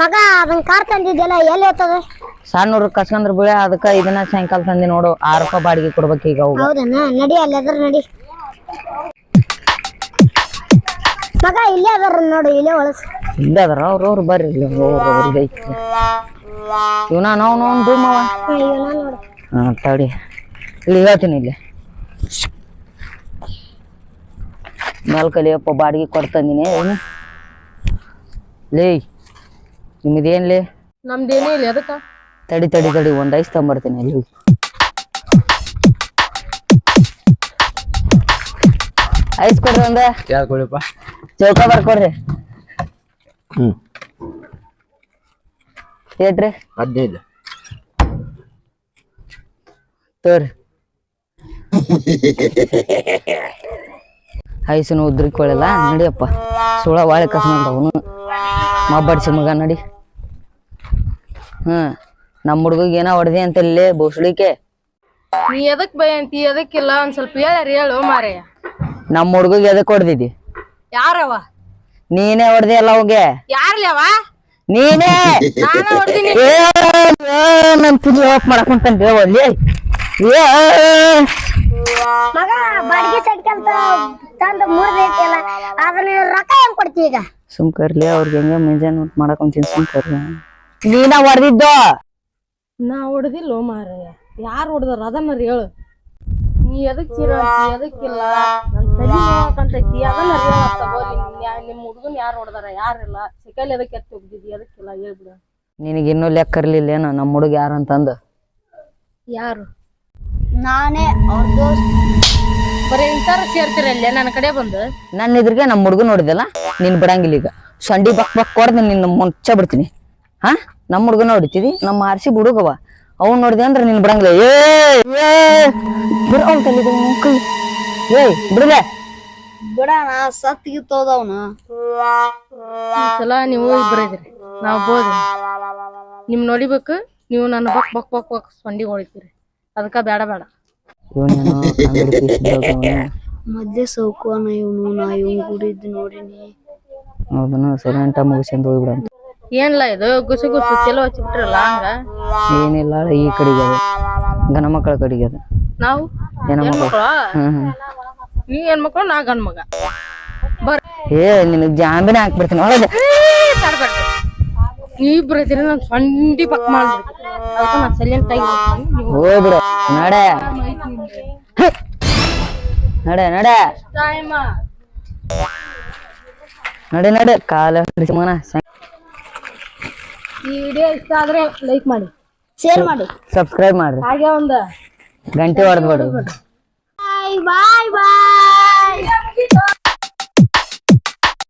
ಮಗ ಅದನ್ನ ಕಾರ್ ತಂದಿದ್ದೆಲ್ಲ ಎಲ್ಲಿ ಹೋಗ್ತದ ಸಣ್ಣ ಕಸ್ಕಂದ್ರ ಬೀಳ ಅದಕ್ಕ ಇದನ್ನ ಸಾಯಂಕಾಲ ತಂದಿ ನೋಡು ಆರು ರೂಪಾಯಿ ಬಾಡಿಗೆ ಕೊಡ್ಬೇಕು ಈಗ ಅವು ಹೌದನ? ನಡಿ ಅಲ್ಲಿ ಅದ್ರ ನಡಿ. ಮಗ ಇಲ್ಲೇ ಅದಾರ ನೋಡು ಇಲ್ಲೇ ಒಳಸ್. ಇಲ್ಲ ಅದರ? ಅವ್ರ ಅವ್ರು ಬರ್ರಿ ಇಲ್ಲಿ ಅವ್ರ ಅವ್ರಿಗೆ ಐತಿ. ಇವನ ನಾವು ನೋನ್ ಹಾ ತಡಿ. ಇಲ್ಲಿ ಹೇಳ್ತೀನಿ ಇಲ್ಲಿ. ಮೇಲ್ಕಲಿಯಪ್ಪ ಬಾಡಿಗೆ ಕೊಡ್ತಂದಿನಿ ಏನು? ಲೇ ನಿಮ್ಮದೇನ್ಲೇ ನಮ್ದೇನೇ ಇಲ್ಲ ಅದಕ್ಕ ತಡಿ ತಡಿ ತಡಿ ಒಂದ್ ಐಸ್ ತಗೊಂಬರ್ತೀನಿ ಅಲ್ಲಿ. ಹೋಗಿ. ಐಸ್ ಕೊಡ್ರಿ ಒಂದ. ಯಾರು ಕೊಡಿಪ್ಪ ಚೌಕ ಬರ್ಕೊಡ್ರಿ ಹ್ಮ್. ಏಟ್ರಿ ಹದಿನೈದು. ತೋರಿ. ಐಸನು ಉದ್ರಿಕೊಳ್ಳಲ್ಲ ನಡಿಯಪ್ಪ. ಸುಳ ವಾಳೆ ಕಸ್ಮಂತ ಅವನು. ಮಾಬಡಿಸಿ ಮಗ ನಡಿ. ಹ್ಮ್. ನಮ್ಮ ಹುಡುಗಿಗೆ ಏನೋ ಹೊಡೆದಿ ಅಂತ ಇಲ್ಲೇ ಬೋಸಳಿಕೆ ನೀ ಎದಕ್ ಭಯ ಅಂತಿ ಎದಕ್ಕಿಲ್ಲ ಒಂದ್ ಸ್ವಲ್ಪ ಹೇಳ್ಯಾರ ಹೇಳು ಮಾರಯ್ಯ. ನಮ್ಮ ಹುಡುಗಿಗೆ ಎದಕ್ ಹೊಡೆದಿದ್ದಿ ಯಾರವ? ನೀನೇ ಹೊಡೆದಿ ಅಲ್ಲ ಅವಂಗೆ? ಯಾರ್ಲವ? ನೀನೇ? ನಾನ ಹೊಡ್ದಿನಿ ಏ, ಒಳ್ಳೆ ಮಗ ಬಾಡಿಗೆ ಸೈಕಲ್ ತಂದು ಮುರಿದೈತಿಲ್ಲ ಅದನ್ನ ರೊಕ್ಕ ಹೆಂಗ್ ಕೊಡ್ತಿ ಈಗ? ಸುಮ್ಕರ್ಲಿ ಅವ್ರಿಗೆ ಹೆಂಗೆ ಮುಂಜಾನೆ ಮಾಡಕ್ ಮಾಡಕೊಂತೀನಿ ಸುಮ್ಕರ್ಲಿ. ನೀನ ಹೊಡೆದಿದ್ದ? ನಾ ಹೊಡೆದಿಲ್ಲ ಮಾರಯ್ಯ ಯಾರು ಹೊಡೆದಾರ? ಅದನ್ನ ಹೇಳು. ನೀ ಎದಕ್ ಚೀರ ಎದಕ್ಕಿಲ್ಲ ನನ್ ತಲೆ ಅದನ್ನ ಹೇಳತ್ತ ನಿಮ್ ಹುಡುಗನ್ ಯಾರು ಹೊಡೆದಾರ? ಯಾರಿಲ್ಲ ಸಿಕ್ಕಲ್ಲಿ ಎದಕ್ ಎತ್ತಿ ಹೋಗಿದ್ದಿ? ಎದಕ್ಕಿಲ್ಲ ಹೇಳ್ಬಿಡ. ನಿನಗೆ ಇನ್ನೂ ಲೆಕ್ಕ ಇರ್ಲಿಲ್ಲ ಏನೋ ನಮ್ಮ ಹುಡುಗ ಅಂತಂದ? ಯಾರು? ನಾನೇ ಅವ್ರ ದೋಸ್ತ್. ಬರೀ ಇಂತಾರ ಸೇರ್ತಿರಲ್ಲ ನನ್ನ ಕಡೆ ಬಂದು? ನನ್ನ ಇದ್ರಿಗೆ ನಮ್ಮ ಹುಡುಗ ನೋಡಿದಲ್ಲ? ನೀನ್ ಬಿಡಂಗಿಲ್ಲ ಈಗ. ಸಂಡಿ ಬಕ್ ಬಕ್ ಕೊಡ್ದು ನಿನ್ನ ಮುಂಚೆ ಬಿಡ್ತೀನಿ. ಹಾ? ನಮ್ಮ ಹುಡುಗನ ಹೊಡಿತಿದಿ ನಮ್ಮ ಆರ್ಸಿ ಹುಡುಗವ ಅವ್ನ ನೋಡಿದೆ ಅಂದ್ರೆ ನಿನ್ ಬಿಡಂಗಿಲ್ಲ. ಏ ಏ ಬಿಡ ಅವ್ನ್ ಅವ್ನ್ ಕೈ. ಏ ಬಿಡಲೆ? ಬಿಡಣ ಸತ್ತಿಗಿತ್ತೋದವನು ಈ ಸಲ ನೀವು ಇಬ್ಬರು ಇದ್ರಿ ನಾವು ಬೋದು ನಿಮ್ ನೋಡಿಬೇಕು ನೀವು ನನ್ನ ಬಕ್ ಬಕ್ ಬಕ್ ಬಕ್ ಸೊಂಡಿ ಹೊಡಿತೀರಿ. ಅದಕ್ಕ ಬೇಡ ಬೇಡ ಮೊದ್ಲೇ ಸೌಕೋನ ಇವನು ನಾ ಇವ್ನು ಗುಡಿದ್ ನೋಡಿನಿ. ಹೌದನ? ಸೈಲೆಂಟ ಮುಗಿಸ್ಕೊಂಡು ಹೋಗ್ಬಿಡಂತ ಏನ್ಲ ಇದು? ಗುಸು ಗುಸು ಚಲೋ ಹಚ್ಚಿಬಿಟ್ರಲ್ಲ ಹಂಗ? ಏನಿಲ್ಲ ಈ ಕಡೆಗೆ ಗಣ ಮಕ್ಕಳ ಕಡೆಗೆ ಅದು. ನಾವು? ಹೆಣ್ಮಕ್ಳು. ನೀವ್ ಹೆಣ್ಮಕ್ಳು ನಾ ಗಂಡ ಮಗ. ಬರ. ಏ ನಿನಗ್ ಜಾಂಬಿನ ಹಾಕ್ಬಿಡ್ತೀನಿ ಒಳಗೆ. ಇಬ್ರು ಇದ್ದೀರಿ ನಾನು ಸಂಡಿ ಪಕ್ ಮಾಡ್ಬಿಡ್ತೀನಿ ಅದಕ್ಕೆ ನಾನು ಸೈಲೆಂಟ್ ಆಗಿ ಹೋಗ್ತೀನಿ ನೀವು ಹೋಗ್ಬಿಡು. ನಡೆ. ನಡೆ ನಡೆ. ನಡೆ ನಡೆ. ಕಾಲ ಹಿಡಿಸಿ ಮಗನ ಈ ವಿಡಿಯೋ ಇಷ್ಟ ಆದ್ರೆ ಲೈಕ್ ಮಾಡಿ ಶೇರ್ ಮಾಡಿ. ಸಬ್ಸ್ಕ್ರೈಬ್ ಮಾಡಿ ಹಾಗೆ ಒಂದು ಗಂಟೆ ಹೊಡೆದ್ಬಿಡ್ರಿ ಬಾಯ್ ಬಾಯ್